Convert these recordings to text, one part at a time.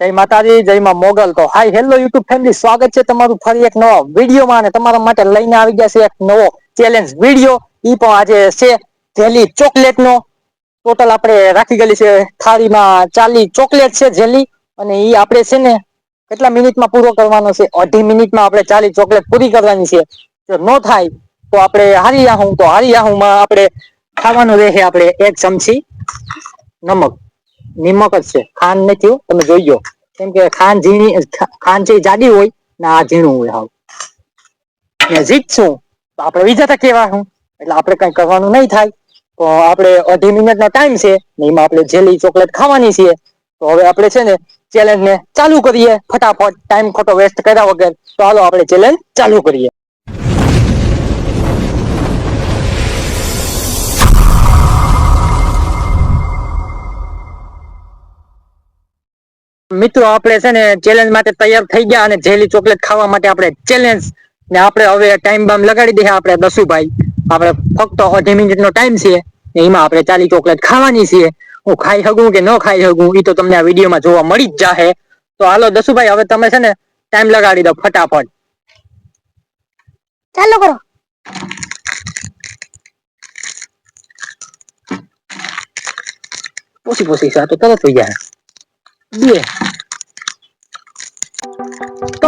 જય માતાજી, જય માં મોગલ. તો હાય, હેલો યુટ્યુબ ફેમિલી, સ્વાગત છે તમારું ફરી એક નવો વિડીયોમાં અને તમારા માટે લઈને આવી ગયા છે એક નવો ચેલેન્જ વીડિયો. ઈ પણ આજે છે જેલી ચોકલેટ નો ટોટલ આપણે રાખી ગયેલી છે થાળીમાં ચાલી ચોકલેટ છે જેલી અને ઈ આપણે છે ને કેટલા મિનિટમાં પૂરો કરવાનો છે? અઢી મિનિટમાં આપણે ચાલી ચોકલેટ પૂરી કરવાની છે. જો નો થાય તો આપણે હારી આહું. તો હારી આહું માં આપણે ખાવાનું રહે આપણે એક ચમચી નમક. નિમક જ છે. ખાંડ નથી તમે જોઈજો કેમ કે ખાંડ ઝીણી, ખાંડ છે જાડી હોય, ને આ ઝીણું હોય હાવ ને જીતશું તો આપણે કેવા હું? એટલે આપણે કઈ કરવાનું નહીં થાય. તો આપણે અઢી મિનિટ નો ટાઈમ છે એમાં આપણે જેલી ચોકલેટ ખાવાની છે તો હવે આપણે છે ને ચેલેન્જ ને ચાલુ કરીએ ફટાફટ. ટાઈમ ખોટો વેસ્ટ કર્યા વગર. તો હાલો આપણે ચેલેન્જ ચાલુ કરીએ. મિત્રો આપણે છે ને ચેલેન્જ માટે તૈયાર થઈ ગયા અને જેલી ચોકલેટ ખાવા માટે આપણે ચેલેન્જ ને આપણે હવે ટાઈમ બામ લગાડી દઈએ આપણે દસુભાઈ. આપણે ફક્ત અઢી મિનિટ નો ટાઈમ છે ને એમાં આપણે ચાલી ચોકલેટ ખાવાની છે. હું ખાઈ શકું કે ન ખાઈ શકું એ તો તમને આ વિડીયોમાં જોવા મળી જ જાહે. તો હાલો દસુભાઈ હવે તમે છે ને ટાઈમ લગાડી દો ફટાફટ. ચાલો કરો. પોસી પોસી આ તો તરત થઈ જાય. બે.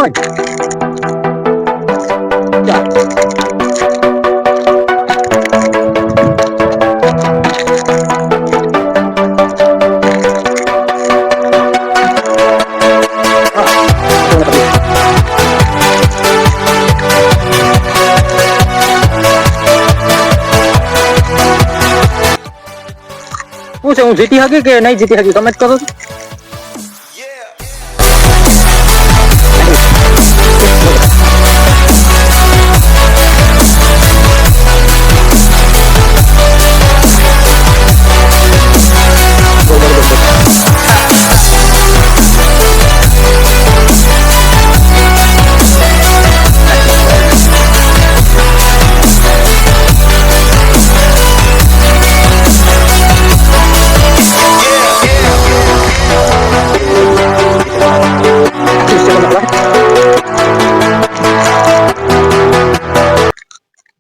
ચાર શું છે હું જીતી હકી કે નહીં જીતી હકી તમે જ કરો છો.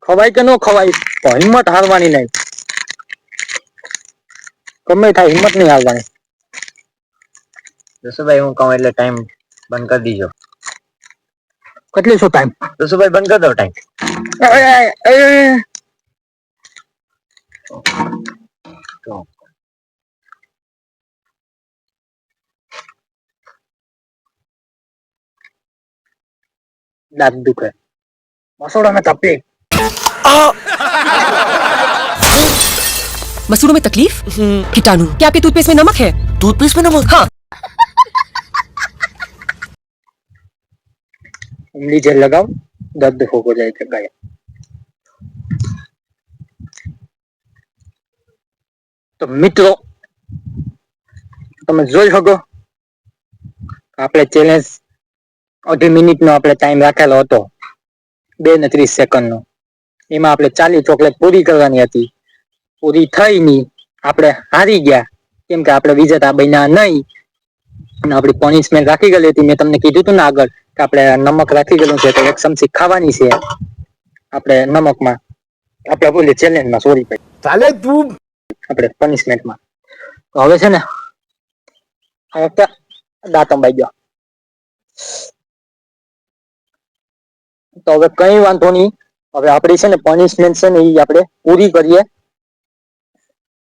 ખવાય કે ન ખવાય પણ હિંમત હારવાની નહીં. ગમે થાય હિંમત નહીં હારવાની. જસુભાઈ હું કહું એટલે ટાઈમ બંધ કરી દીજો. કેટલી શું ટાઈમ જસુભાઈ બંધ કરી દો ટાઈમ દાંત દુખે મસોડા में तपी मसूड़ों में तकलीफ कीटाणु क्या आपके टूथपेस्ट में नमक है ટૂથપેસ્ટ में नमक हाँ उंगली जेल लगाओ दर्द हो जाए કે ગયા તો મિત્રો તમે જોઈ શકો આપણે ચેલેન્જ અઢી મિનિટ નો આપણે ટાઈમ રાખેલો હતો. બે ને ત્રીસ સેકન્ડ નો. એમાં આપણે ચાલી ચોકલેટ પૂરી કરવાની હતી. પૂરી થઈ ની આપણે હારી ગયા. કેમ કે આપણે વિજેતા બન્યા નહીં. અને આપણી પનિશમેન્ટ રાખી ગયેલી હતી. મેં તમને કીધું હતું ને આગળ કે આપણે નમક રાખી ગયેલું છે તો એક ચમચી ખાવાની છે. આપણે નમકમાં આપણે બોલીએ ચેલેન્જમાં સોરી ભાઈ. ચાલે તું. આપણે પનિશમેન્ટમાં તો હવે છે ને આ વખતે દાંત અંબાઈ ગયો? તો હવે કઈ વાંધો નહીં. હવે આપણે છે ને પનિશમેન્ટ છે ને એ આપણે પૂરી કરીએ.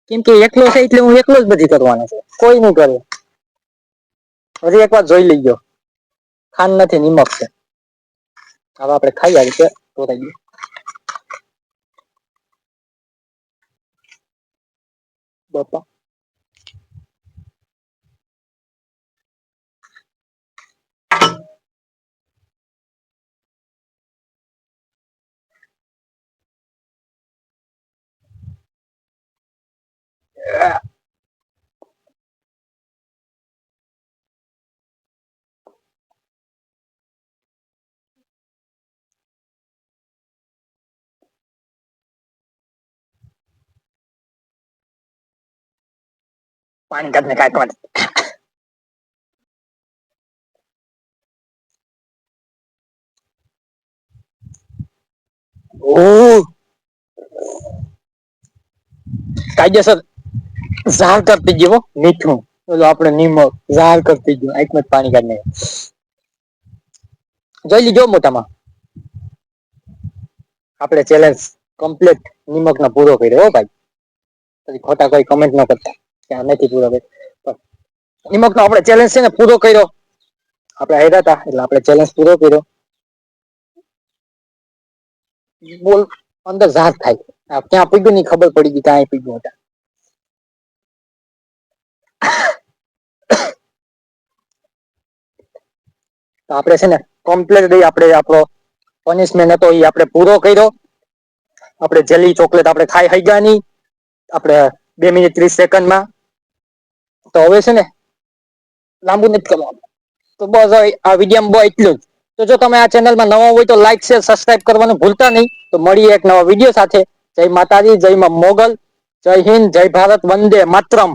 કેમ કે એકલો છે એટલે હું એકલો જ બધી કરવાનો છે. કોઈ નહીં કરે. હજી એકવાર જોઈ લઈજો. ખાંડ નથી, નિમક છે. હવે આપણે ખાઈ આવી છે તોડાઈ ગયું બાપા. પાણી કાઢને કાઢ માટે ઓ કાયદેસર ઝાર કરતી ગયો મીઠું ઓલું આપણે નિમક ઝાર કરતી ગયો આંખમાં પાણી કાઢને જોઈ લીજો મોટામાં આપણે ચેલેન્જ કમ્પ્લીટ નિમક નો પૂરો કર્યો હો ભાઈ પછી ખોટા કોઈ કમેન્ટ ન કરતા આ નથી પૂરો કર્યો નિમક નો આપણે ચેલેન્જ છે ને પૂરો કર્યો. આપણે હેરા હતા એટલે આપણે ચેલેન્જ પૂરો કર્યો. બોલ, અંદર ઝાર થાય. ક્યાં પીગ્યું ની ખબર પડી ગઈ ક્યાં પીગ્યું હતા. આપણે છે ને કમ્પ્લેટ દઈ આપણે આપણો પનિશમેન્ટ હતો એ આપણે પૂરો કર્યો. આપણે જેલી ચોકલેટ આપણે ખાઈ હઈ ગયા આપણે બે મિનિટ ત્રીસ સેકન્ડમાં તો હવે છે ને, લાંબુ નથી કરવાનું. તો બસ આ વીડિયો બહુ એટલું જ. તો જો તમે આ ચેનલમાં નવા હોય તો લાઈક શેર સબસ્ક્રાઇબ કરવાનું ભૂલતા નહીં. તો મળીએ એક નવા વીડિયો સાથે. જય માતાજી, જય માં મોગલ, જય હિન્દ, જય ભારત, વંદે માતરમ.